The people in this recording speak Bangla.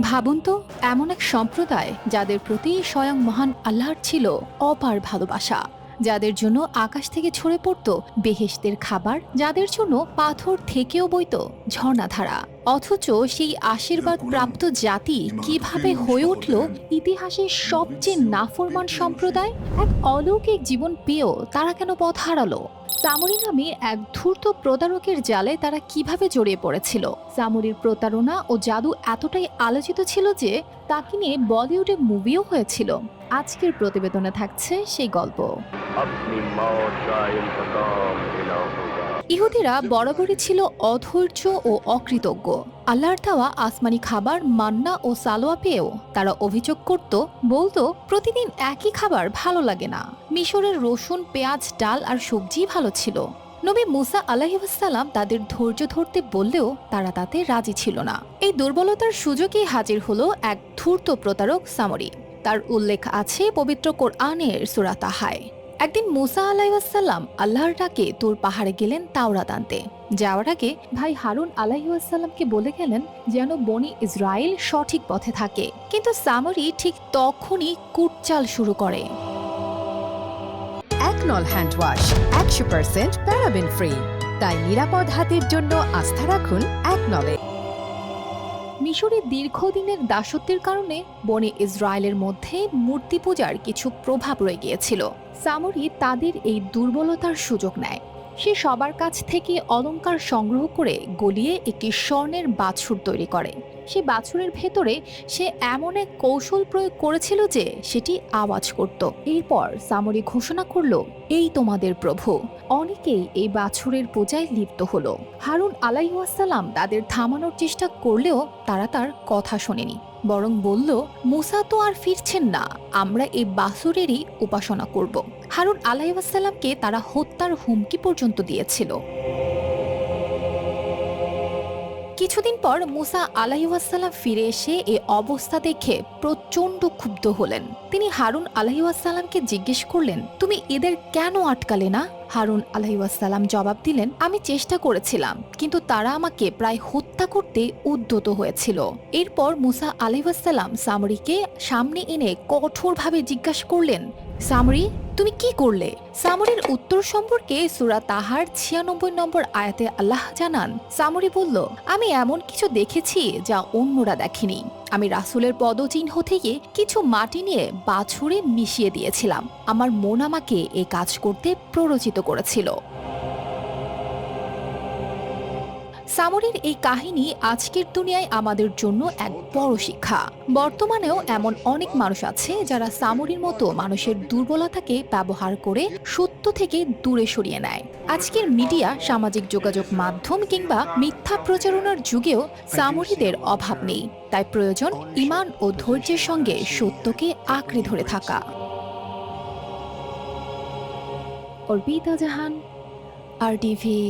ভাবুন তো, এমন এক সম্প্রদায় যাদের প্রতি স্বয়ং মহান আল্লাহর ছিল অপার ভালোবাসা, যাদের জন্য আকাশ থেকে ছড়ে পড়ত বেহেশদের খাবার, যাদের জন্য পাথর থেকেও বইত ঝর্ণাধারা। অথচ সেই আশীর্বাদ প্রাপ্ত জাতি কীভাবে হয়ে উঠল ইতিহাসের সবচেয়ে নাফরমান সম্প্রদায়? এক অলৌকিক জীবন পেয়েও তারা কেন পথ হারালো? সামরি নামে এক ধূর্ত প্রতারকের জালে তারা কীভাবে জড়িয়ে পড়েছিল? সামরির প্রতারণা ও জাদু এতটাই আলোচিত ছিল যে তাকে নিয়ে বলিউডে মুভিও হয়েছিল। আজকের প্রতিবেদনে থাকছে সেই গল্প। ইহুদিরা বরাবরই ছিল অধৈর্য ও অকৃতজ্ঞ। আল্লাহর দেওয়া আসমানি খাবার, মান্না ও সালোয়া পেয়েও তারা অভিযোগ করত, বলতো, প্রতিদিন একই খাবার ভালো লাগে না। মিশরের রসুন, পেঁয়াজ, ডাল আর সবজি ভালো ছিল। নবী মুসা আলাহিসাল্লাম তাদের ধৈর্য ধরতে বললেও তারা তাতে রাজি ছিল না। এই দুর্বলতার সুযোগে হাজির হলো এক ধূর্ত প্রতারক সামরি। তার উল্লেখ আছে পবিত্র কোরআনের সুরাতাহায় একদিন মুসা আলাইসাল্লাম আল্লাহর ডাকে তোর পাহাড়ে গেলেন তাওরাত আনতে। যাওয়ার আগে ভাই হারুন আলাইসাল্লামকে বলে গেলেন যেন বনি ইসরায়েল সঠিক পথে থাকে। কিন্তু সামরি ঠিক তখনই কুটচাল শুরু করে। একনল হ্যান্ড ওয়াশ, একশো পার্সেন্ট প্যারাবেন ফ্রি। তাই নিরাপদ হাতের জন্য আস্থা রাখুন একনলে মিশরের দীর্ঘদিনের দাসত্বের কারণে বনে ইসরায়েলের মধ্যে মূর্তি পূজার কিছু প্রভাব রয়ে গিয়েছিল। সামরি তাদের এই দুর্বলতার সুযোগ নেয়। সে সবার কাছ থেকে অলঙ্কার সংগ্রহ করে গলিয়ে একটি স্বর্ণের বাছুর তৈরি করে। সে বাছুরের ভেতরে সে এমন এক কৌশল প্রয়োগ করেছিল যে সেটি আওয়াজ করত। এরপর সামরি ঘোষণা করল, এই তোমাদের প্রভু। অনেকেই এই বাছুরের পূজায় লিপ্ত হলো। হারুন আলাইহাসাল্লাম তাদের থামানোর চেষ্টা করলেও তারা তার কথা শোনেনি, বরং বলল, মুসা তো আর ফিরছেন না, আমরা এই বাসুরেরই উপাসনা করব। হারুন আলাইহাসাল্লামকে তারা হত্যার হুমকি পর্যন্ত দিয়েছিল। কিছুদিন পর মুসা আলাহিউসাল্লাম ফিরে এসে এ অবস্থা দেখে প্রচণ্ড ক্ষুব্ধ হলেন। তিনি হারুন আলাহিউসাল্লামকে জিজ্ঞেস করলেন, তুমি এদের কেন আটকালে না? হারুন আলাহিউসাল্লাম জবাব দিলেন, আমি চেষ্টা করেছিলাম, কিন্তু তারা আমাকে প্রায় হত্যা করতে উদ্যত হয়েছিল। এরপর মুসা আলাইসাল্লাম সামরিকে সামনে এনে কঠোরভাবে জিজ্ঞাসা করলেন, সামরি তুমি কি করলে? সামরির উত্তর সম্পর্কে সুরা তাহার ছিয়ানব্বই নম্বর আয়াতে আল্লাহ জানান সামরি বলল, আমি এমন কিছু দেখেছি যা অন্যরা দেখেনি। আমি রাসুলের পদচিহ্ন থেকে কিছু মাটি নিয়ে বাছুরে মিশিয়ে দিয়েছিলাম। আমার মন আমাকে এ কাজ করতে প্ররোচিত করেছিল। সামরির এই কাহিনী আজকের দুনিয়ায় আমাদের জন্য এক বড় শিক্ষা। বর্তমানেও এমন অনেক মানুষ আছে যারা সামরির মতো মানুষের দুর্বলতাকে ব্যবহার করে সত্য থেকে দূরে সরিয়ে নেয়। আজকের মিডিয়া, সামাজিক যোগাযোগ মাধ্যম কিংবা মিথ্যা প্রচারণার যুগেও সামরিদের অভাব নেই। তাই প্রয়োজন ইমান ও ধৈর্যের সঙ্গে সত্যকে আঁকড়ে ধরে থাকা। অর্পিতা জাহান আর টিভি